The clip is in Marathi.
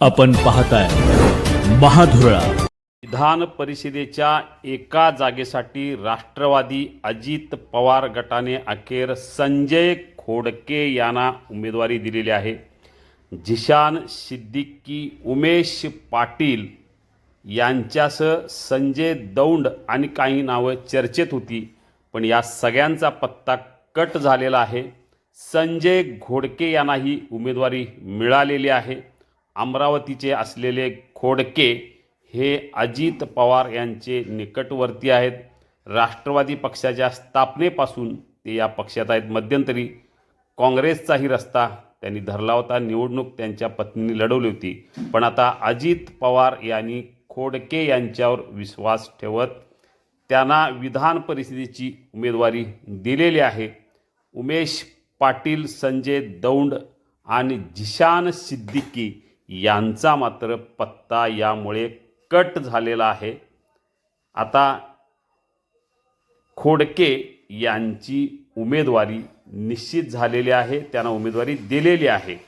आपण पाहताय महाधुरळा. विधान परिषदेच्या एका जागेसाठी राष्ट्रवादी अजित पवार गटाने अखेर संजय खोडके यांना उमेदवारी दिलेली आहे. झिशान सिद्दीकी उमेश पाटील यांच्यासह संजय दौंड आणि काही नावं चर्चेत होती पण या सगळ्यांचा पत्ता कट झालेला आहे. संजय घोडके यांनाही उमेदवारी मिळालेली आहे. अमरावतीचे असलेले खोडके हे अजित पवार यांचे निकटवर्ती आहेत. राष्ट्रवादी पक्षाच्या स्थापनेपासून ते या पक्षात आहेत. मध्यंतरी काँग्रेसचाही रस्ता त्यांनी धरला होता. निवडणूक त्यांच्या पत्नीने लढवली होती. पण आता अजित पवार यांनी खोडके यांच्यावर विश्वास ठेवत त्यांना विधान परिषदेची उमेदवारी दिलेली आहे. उमेश पाटील संजय दौंड आणि झिशान सिद्दीकी यांचा मात्र पत्ता यामुळे कट झालेला आहे. आता खोडके यांची उमेदवारी निश्चित झालेली आहे त्यांना उमेदवारी दिलेली आहे.